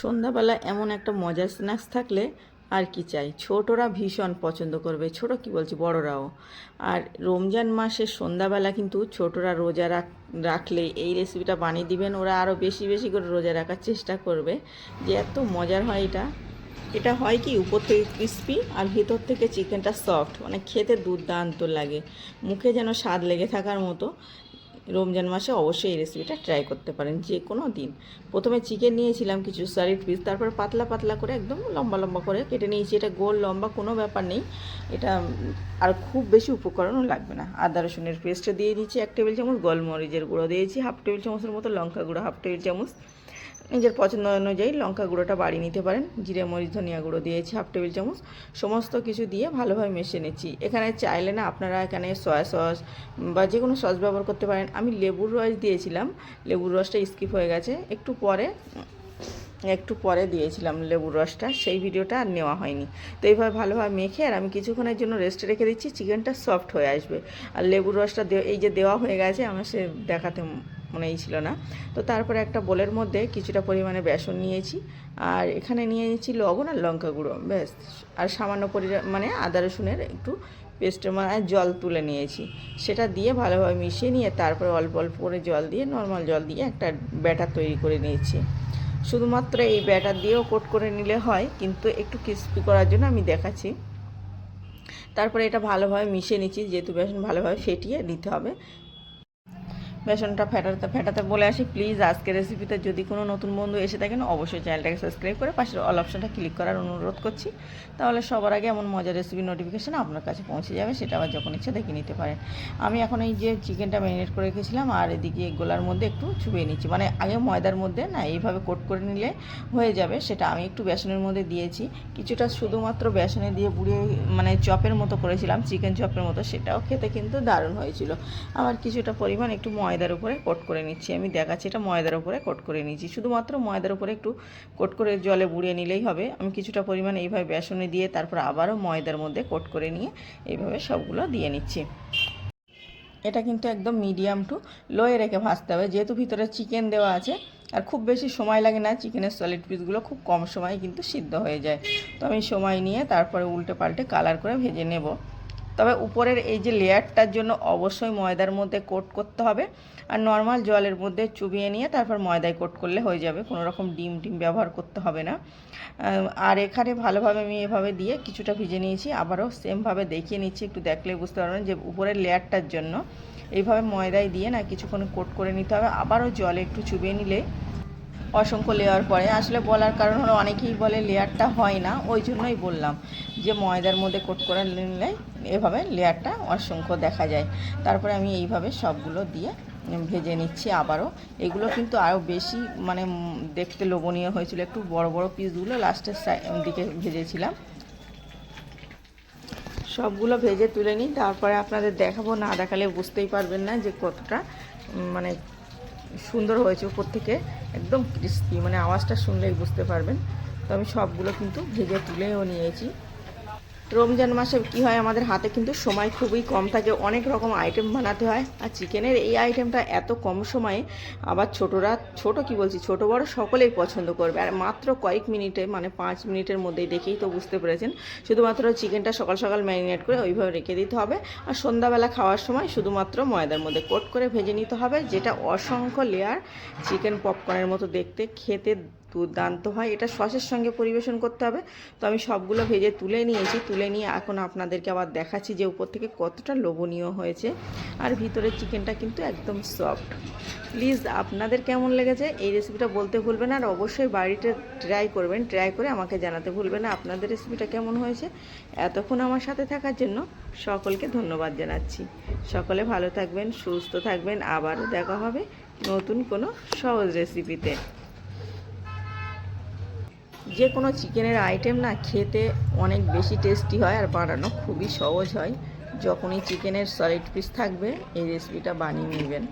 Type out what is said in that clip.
সন্ধ্যাবেলা এমন একটা মজার স্ন্যাক্স থাকলে আর কি চাই? ছোটরা ভীষণ পছন্দ করবে। ছোট কি বলছি? বড়রাও। আর রমজান মাসের সন্ধ্যাবেলা কিন্তু ছোটরা রোজা রাখ, রাখলে এই রেসিপিটা বানিয়ে দিবেন। ওরা আরও বেশি বেশি করে রোজা রাখার চেষ্টা করবে। যে এত মজার হয় এটা। এটা হয় কি? উপর থেকে ক্রিস্পি আর ভেতর থেকে চিকেনটা সফট মানে খেতে দুর্দান্ত লাগে। মুখে যেন স্বাদ লেগে থাকার মতো। রমজান মাসে অবশ্যই এই রেসিপিটা ট্রাই করতে পারেন যে কোনো দিন। প্রথমে চিকেন নিয়েছিলাম কিছু সারিড পিস তারপর পাতলা পাতলা করে একদম লম্বা লম্বা করে কেটে নিয়েছি। এটা গোল লম্বা কোনো ব্যাপার নেই। এটা আর খুব বেশি উপকরণও লাগবে না। আদা, রসুনের পেস্টটা দিয়ে দিয়েছি, এক টেবিল চামচ, গোলমরিচের গুঁড়ো দিয়েছি, হাফ টেবিল চামচের মতো লঙ্কা গুঁড়ো, হাফ টেবিল চামচ নিজের পছন্দ অনুযায়ী লঙ্কা গুঁড়োটা বাড়িয়ে নিতে পারেন। জিরে, মরিচ, ধনিয়া গুঁড়ো দিয়েছি হাফ টেবিল চামচ। সমস্ত কিছু দিয়ে ভালোভাবে মিশিয়ে নিচ্ছি। এখানে চাইলে না আপনারা এখানে সয়া সস বা যে কোনো সস ব্যবহার করতে পারেন। আমি লেবুর রস দিয়েছিলাম। লেবুর রসটা স্কিপ হয়ে গেছে। একটু পরে একটু পরে দিয়েছিলাম লেবুর রসটা। সেই ভিডিওটা আর নেওয়া হয়নি। তো এইভাবে ভালোভাবে মেখে আর আমি কিছুক্ষণের জন্য রেস্টে রেখে দিচ্ছি। চিকেনটা সফট হয়ে আসবে। আর লেবুর রসটা এই যে দেওয়া হয়ে গেছে, আমার সে দেখাতে মনেই ছিল না। তো তারপরে একটা বোলের মধ্যে কিছুটা পরিমাণে বেসন নিয়েছি আর এখানে নিয়ে নিয়েছি লবণ আর লঙ্কা গুঁড়ো, ব্যাস। আর সামান্য পরিমাণে মানে আদা রসুনের একটু পেস্টের মানে জল তুলে নিয়েছি। সেটা দিয়ে ভালোভাবে মিশিয়ে নিয়ে তারপরে অল্প অল্প করে জল দিয়ে, নর্মাল জল দিয়ে একটা ব্যাটার তৈরি করে নিয়েছি। শুধুমাত্র এই ব্যাটার দিয়েও কোট করে নিলে হয়, কিন্তু একটু ক্রিস্পি করার জন্য আমি দেখাচ্ছি। তারপরে এটা ভালোভাবে মিশিয়ে নিচ্ছি, যেহেতু বেসন ভালোভাবে ফেটিয়ে নিতে হবে। বেসনটা ফেটাতে ফেটাতে বলে আসি প্লিজ আজকের রেসিপিতে যদি কোনো নতুন বন্ধু এসে থাকেন অবশ্যই চ্যানেলটাকে সাবস্ক্রাইব করে পাশের অল অপশনটা ক্লিক করার অনুরোধ করছি। তাহলে সবার আগে এমন মজার রেসিপি নোটিফিকেশান আপনার কাছে পৌঁছে যাবে, সেটা আবার যখন ইচ্ছে দেখে নিতে পারেন। আমি এখন এই যে চিকেনটা ম্যারিনেট করে রেখেছিলাম, আর এদিকে গোলার মধ্যে একটু চুবিয়ে নিচ্ছি। মানে আগে ময়দার মধ্যে না, এইভাবে কোট করে নিলে হয়ে যাবে, সেটা আমি একটু বেসনের মধ্যে দিয়েছি। কিছুটা শুধুমাত্র বেসনে দিয়ে বুড়িয়ে মানে চপের মতো করেছিলাম চিকেন চপের মতো, সেটাও খেতে কিন্তু দারুণ হয়েছিল। আমার কিছুটা পরিমাণ একটু ময়দার উপরে কোট করে নিচ্ছি। আমি দেখাচ্ছি এটা ময়দার উপরে কোট করে নিচ্ছি। শুধুমাত্র ময়দার উপরে একটু কোট করে জলে বুড়িয়ে নিলেই হবে। আমি কিছুটা পরিমাণ এইভাবে বেসনে দিয়ে তারপর আবারও ময়দার মধ্যে কোট করে নিয়ে এইভাবে সবগুলো দিয়ে নিচ্ছি। এটা কিন্তু একদম মিডিয়াম টু লোয়ে রেখে ভাজতে হবে। যেহেতু ভিতরে চিকেন দেওয়া আছে, আর খুব বেশি সময় লাগে না, চিকেনের সলিড পিসগুলো খুব কম সময়ে কিন্তু সিদ্ধ হয়ে যায়। তো আমি সময় নিয়ে তারপরে উল্টে পাল্টে কালার করে ভেজে নেব। তবে উপরের এই যে লেয়ারটার জন্য অবশ্যই ময়দার মধ্যে কোট করতে হবে। আর নর্মাল জলের মধ্যে চুবিয়ে নিয়ে তারপর ময়দায় কোট করলে হয়ে যাবে, কোনো রকম ডিম টিম ব্যবহার করতে হবে না। আর এখানে ভালোভাবে আমি এভাবে দিয়ে কিছুটা ভিজে নিয়েছি, আবারও সেমভাবে দেখিয়ে নিচ্ছি, একটু দেখলে বুঝতে পারবেন যে উপরের লেয়ারটার জন্য। এইভাবে ময়দায় দিয়ে না কিছুক্ষণ কোট করে নিতে হবে, আবারও জলে একটু চুবিয়ে নিলে অসংখ্য লেয়ার পরে আসলে বলার কারণ হলো অনেকেই বলে লেয়ারটা হয় না, ওই জন্যই বললাম যে ময়দার মধ্যে কোট করে নিলে এভাবে লেয়ারটা অসংখ্য দেখা যায়। তারপরে আমি এইভাবে সবগুলো দিয়ে ভেজে নিচ্ছি আবারও। এগুলো কিন্তু আরও বেশি মানে দেখতে লোভনীয় হয়েছিল। একটু বড় বড় পিসগুলো লাস্টের দিকে ভেজেছিলাম। সবগুলো ভেজে তুলে নিই। তারপরে আপনাদের দেখাবো, না দেখালে বুঝতেই পারবেন না যে কতটা মানে সুন্দর হয়েছে উপর থেকে। একদম ক্রিস্পি মানে আওয়াজটা শুনলেই বুঝতে পারবেন। তো আমি সবগুলো কিন্তু ভেজে তুলেও নিয়েছি। রমজান মাসে কি হয়, আমাদের হাতে কিন্তু সময় খুবই কম থাকে। অনেক রকম আইটেম বানাতে হয়। আর চিকেনের এই আইটেমটা এত কম সময়ে আবার ছোটরা, ছোট কি বলছি, ছোট বড় সকলেই পছন্দ করবে। আর মাত্র কয়েক মিনিটে মানে পাঁচ মিনিটের মধ্যেই দেখেই তো বুঝতে পেরেছেন, শুধুমাত্র চিকেনটা সকাল সকাল ম্যারিনেট করে ওইভাবে রেখে দিতে হবে। আর সন্ধ্যাবেলা খাওয়ার সময় শুধুমাত্র ময়দার মধ্যে কোট করে ভেজে নিতে হবে, যেটা অসংখ্য লেয়ার চিকেন পপকর্নের মতো দেখতে, খেতে দুর্দান্ত হয়। এটা সসের সঙ্গে পরিবেশন করতে হবে। তো আমি সবগুলো ভেজে তুলে নিয়েছি। তুলে নিয়ে এখন আপনাদেরকে আবার দেখাচ্ছি যে উপর থেকে কতটা লোভনীয় হয়েছে। আর ভিতরের চিকেনটা কিন্তু একদম সফট প্লিজ, আপনাদের কেমন লেগেছে? এই রেসিপিটা বলতে ভুলবেন আর অবশ্যই বাড়িতে ট্রাই করবেন। ট্রাই করে আমাকে জানাতে ভুলবেন না আপনাদের রেসিপিটা কেমন হয়েছে। এতক্ষণ আমার সাথে থাকার জন্য সকলকে ধন্যবাদ জানাচ্ছি। সকলে ভালো থাকবেন, সুস্থ থাকবেন। আবারও দেখা হবে নতুন কোনো সহজ রেসিপিতে যে কোনো চিকেনের আইটেম না খেতে অনেক বেশি টেস্টি হয় আর বানানো খুবই সহজ হয়। যখনই চিকেনের সলিড পিস থাকবে, এই রেসিপিটা বানিয়ে নেবেন।